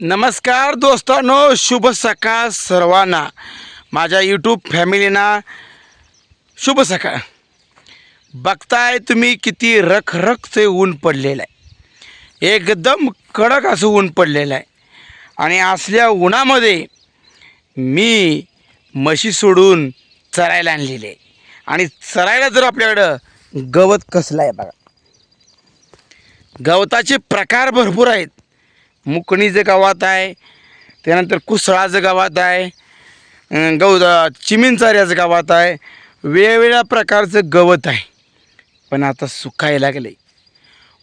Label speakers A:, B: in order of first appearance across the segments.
A: नमस्कार दोस्तांनो शुभ सकाळ सर्वांना. माझ्या यूट्यूब फॅमिलीना शुभ सकाळ. बघताय तुम्ही किती रखरखचे ऊन पडलेलं आहे. एकदम कडक असं ऊन पडलेलं आहे. आणि असल्या उन्हामध्ये मी म्हशी सोडून चरायला आणलेले आहे. आणि चरायला जर आपल्याकडं गवत कसलं आहे बघा. गवताचे प्रकार भरपूर आहेत. मुकणीचं गावात आहे त्यानंतर कुसळाचं गावात आहे अं, चिमिनचाऱ्याचं गावात आहे वेगवेगळ्या प्रकारचं गवत आहे. पण आता सुकायला लागले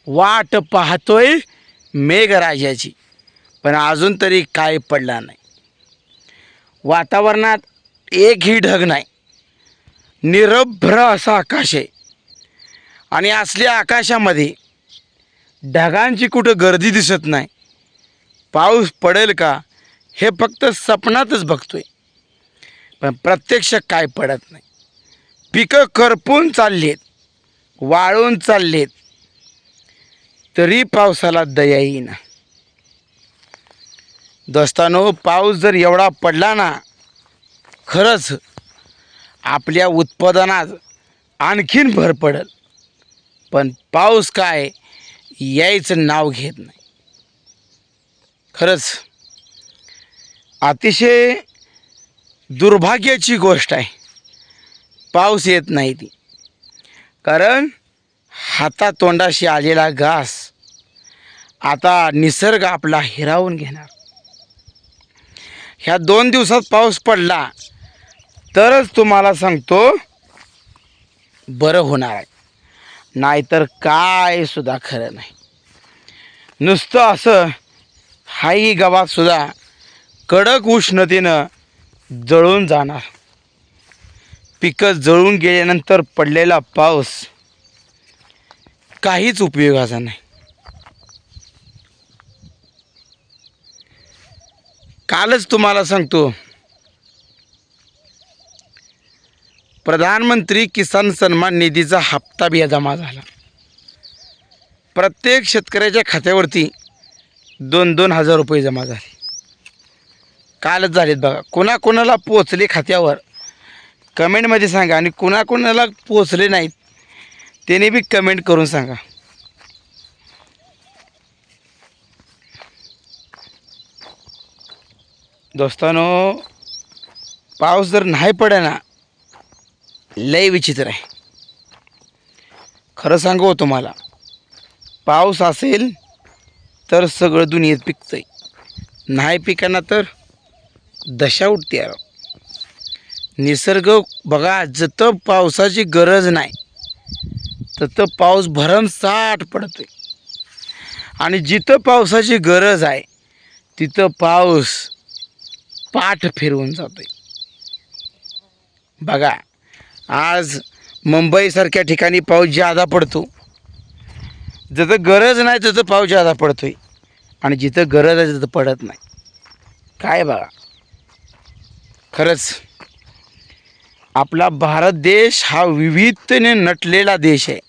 A: वाट पाहतोय मेघराजाची पण अजून तरी काय पडला नाही. वातावरणात एकही ढग नाही. निरभ्र असं आकाश आहे. आणि असल्या आकाशामध्ये ढगांची कुठं गर्दी दिसत नाही. पाऊस पडेल का हे फक्त सपनातच बघतोय. पण प्रत्यक्ष काय पडत नाही. पिकं करपून चाललेत वाळून चाललेत तरी पावसाला दया येईना दोस्तानो पाऊस जर एवढा पडला ना खरंच आपल्या उत्पादनात आणखीन भर पडेल. पण पाऊस काय यायचं नाव घेत नाही. खरंच अतिशय दुर्भाग्याची गोष्ट आहे. पाऊस येत नाही ती. कारण हातातोंडाशी आलेला घास आता निसर्ग आपला हिरावून घेणार. ह्या दोन दिवसात पाऊस पडला तरच तुम्हाला सांगतो बरं होणार आहे. नाहीतर काय सुद्धा खरं नाही. नुसतं असं हाही गवातसुद्धा कडक उष्णतेनं जळून जाणार. पिकं जळून गेल्यानंतर पडलेला पाऊस काहीच उपयोगाचा नाही. कालच तुम्हाला सांगतो प्रधानमंत्री किसान सन्मान निधीचा हप्ता बी जमा झाला. प्रत्येक शेतकऱ्याच्या खात्यावरती दोन दोन हजार रुपये जमा झाले. कालच झालेत बघा. कोणाकोणाला पोचले खात्यावर? कमेंटमध्ये सांगा आणि कोणाकोणाला पोचले नाहीत त्याने बी कमेंट करून सांगा. दोस्तानो पाऊस जर नाही पडेना लय विचित्र आहे. खरं सांगू हो तुम्हाला पाऊस असेल तर सगळं दुनियेत पिकतंय. नाही पिकांना तर दशा उठते यार निसर्ग बघा जतं पावसाची गरज नाही तथं पाऊस भरमसाठ पडतोय. आणि जिथं पावसाची गरज आहे तिथं पाऊस पाठ फिरवून जातोय. बघा आज मुंबईसारख्या ठिकाणी पाऊस जादा पडतो जसं गरज नाही तसं पाऊस जादा पडतोय. आणि जिथं गरज आहे तिथं पडत नाही. काय बघा. खरंच आपला भारत देश हा विविधतेने नटलेला देश आहे.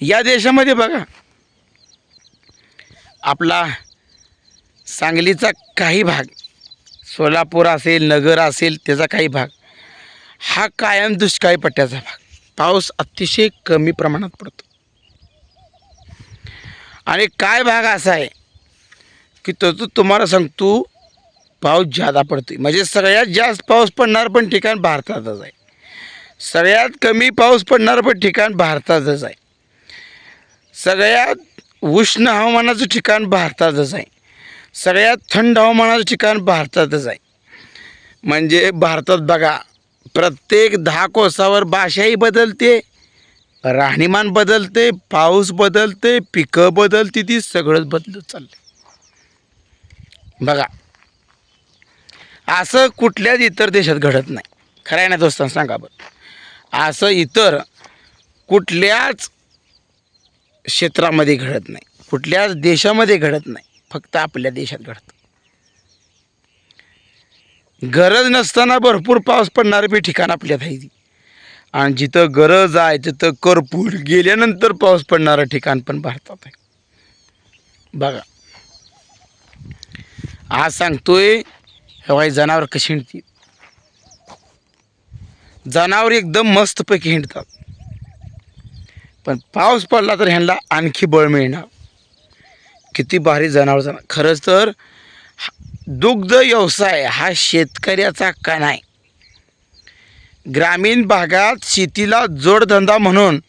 A: या देशामध्ये बघा आपला सांगलीचा काही भाग सोलापूर असेल नगर असेल त्याचा काही भाग हा कायम दुष्काळी पट्ट्याचा भाग. पाऊस अतिशय कमी प्रमाणात पडतो. आणि काय भाग असा आहे की तो तो तुम्हाला सांगतो पाऊस जादा पडतो म्हणजे सगळ्यात जास्त पाऊस पडणार पण ठिकाण भारतातच आहे. सगळ्यात कमी पाऊस पडणार पण ठिकाण भारतातच आहे. सगळ्यात उष्ण हवामानाचं ठिकाण भारतातच आहे. सगळ्यात थंड हवामानाचं ठिकाण भारतातच आहे. म्हणजे भारतात बघा प्रत्येक दहा कोसावर भाषाही बदलते. राहणीमान बदलते पाऊस बदलते पिकं बदलते ती सगळंच बदलत चाललं बघा असं कुठल्याच इतर देशात घडत नाही. खरं आहे ना दोस्तांना? सांगा बरं. असं इतर कुठल्याच क्षेत्रामध्ये घडत नाही. कुठल्याच देशामध्ये घडत नाही. फक्त आपल्या देशात घडतं. गरज नसताना भरपूर पाऊस पडणारे बी ठिकाण आपल्यात आहे ती आणि जिथं गरज आहे तिथं करपूर गेल्यानंतर पाऊस पडणारं ठिकाण पण भारतात आहे. बघा. आज सांगतोय हवाई जनावर कशी हिंडतील? जनावर एकदम मस्तपैकी हिंडतात. पण पाऊस पडला तर ह्यांना आणखी बळ मिळणार. किती भारी जनावर जाणार खरंच तर दुग्ध व्यवसाय हा शेतकऱ्याचा कणा आहे ग्रामीण भागात शेतीला जोडधंदा म्हणून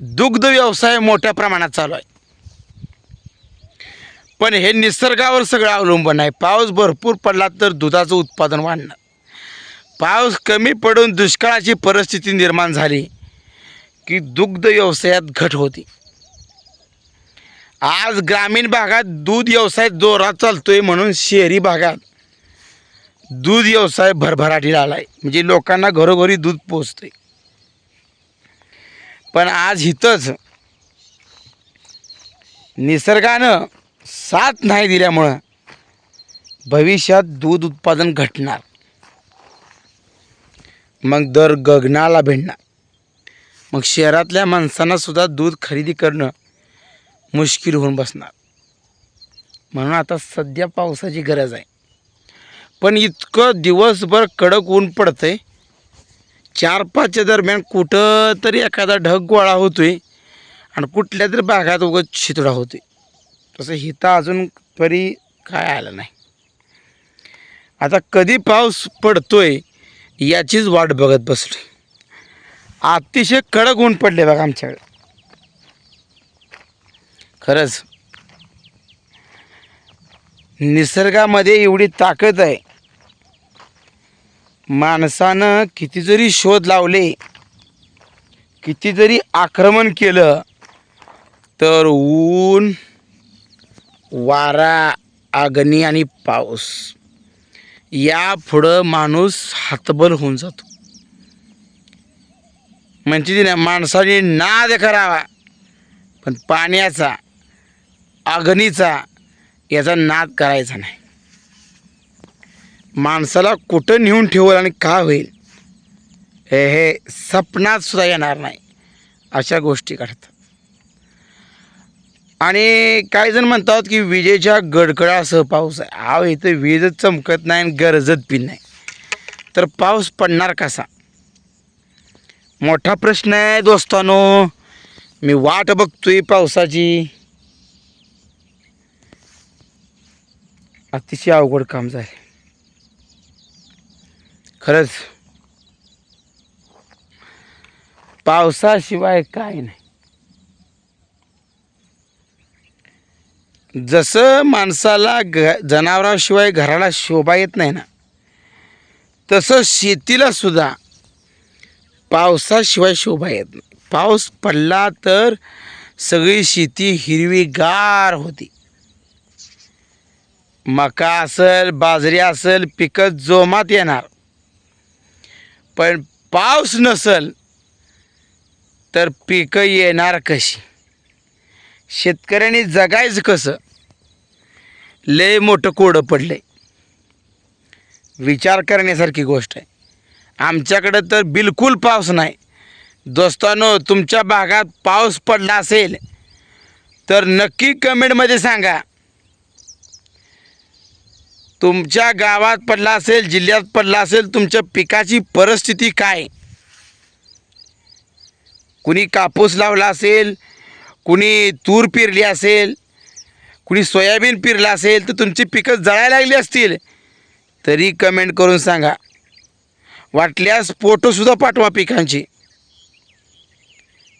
A: दुग्ध व्यवसाय मोठ्या प्रमाणात चालू आहे. पण हे निसर्गावर सगळं अवलंबून आहे. पाऊस भरपूर पडला तर दुधाचं उत्पादन वाढणार. पाऊस कमी पडून दुष्काळाची परिस्थिती निर्माण झाली की दुग्ध व्यवसायात घट होती. आज ग्रामीण भागात दूध व्यवसाय जोरात चालतोय म्हणून शहरी भागात दूध व्यवसाय भरभराटीला आला आहे म्हणजे लोकांना घरोघरी दूध पोचतंय. पण आज इथंच निसर्गानं साथ नाही दिल्यामुळं भविष्यात दूध उत्पादन घटणार. मग दर गगनाला भिडणार. मग शहरातल्या माणसांना सुद्धा दूध खरेदी करणं मुश्किल होऊन बसणार. म्हणून आता सध्या पावसाची गरज आहे. पण इतकं दिवसभर कडक ऊन पडतं आहे चार पाचच्या दरम्यान कुठं तरी एखादा ढग गोळा होतो आहे आणि कुठल्या तरी भागात उगत शितळा होते तसं हिथं अजून तरी काय आलं नाही. आता कधी पाऊस पडतोय याचीच वाट बघत बसली अतिशय कडक ऊन पडले बघा आमच्याकडे. खरंच. निसर्गामध्ये एवढी ताकद आहे. माणसानं किती जरी शोध लावले किती जरी आक्रमण केलं तर ऊन वारा अग्नी आणि पाऊस या पुढं माणूस हातबल होऊन जातो. म्हणजे ती ना माणसाने नाद करावा पण पाण्याचा अग्नीचा याचा नाद करायचा नाही. माणसाला कुठं नेऊन ठेवल आणि का होईल हे हे सपनात सुद्धा येणार नाही. अशा गोष्टी घडतात. आणि काही जण म्हणतात की विजेच्या गडगडासह पाऊस आहे. आव इथं वीज चमकत नाही आणि गरजत बी नाही. तर पाऊस पडणार कसा? मोठा प्रश्न आहे दोस्तानो. मी वाट बघतोय पावसाची. अतिशय अवघड काम झाले खरंच पावसाशिवाय काय नाही. जसं माणसाला घ जनावराशिवाय घराला शोभा येत नाही ना तसं शेतीला सुद्धा पावसाशिवाय शोभा येत नाही. पाऊस पडला तर सगळी शेती हिरवीगार होती. मका असेल बाजरी असेल पिकं जोमात येणार. पण पाऊस नसल तर पिकं येणार कशी? शेतकऱ्यांनी जगायचं कसं? लय मोठं कोडं पडलंय. विचार करण्यासारखी गोष्ट आहे. आमच्याकडं तर बिलकुल पाऊस नाही. दोस्तानो तुमच्या भागात पाऊस पडला असेल तर नक्की कमेंटमध्ये सांगा. तुमच्या गावात पडला असेल जिल्ह्यात पडला असेल तुमच्या पिकाची परिस्थिती काय? कुणी कापूस लावला असेल कुणी तूर पिरली असेल कुणी सोयाबीन पिरला असेल तर तुमची पिकं जळायला लागली असतील. तरी कमेंट करून सांगा. वाटल्यास फोटोसुद्धा पाठवा पिकांची.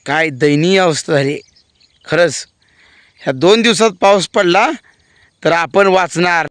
A: काय दयनीय अवस्था झाली. खरंच ह्या दोन दिवसात पाऊस पडला तर आपण वाचणार.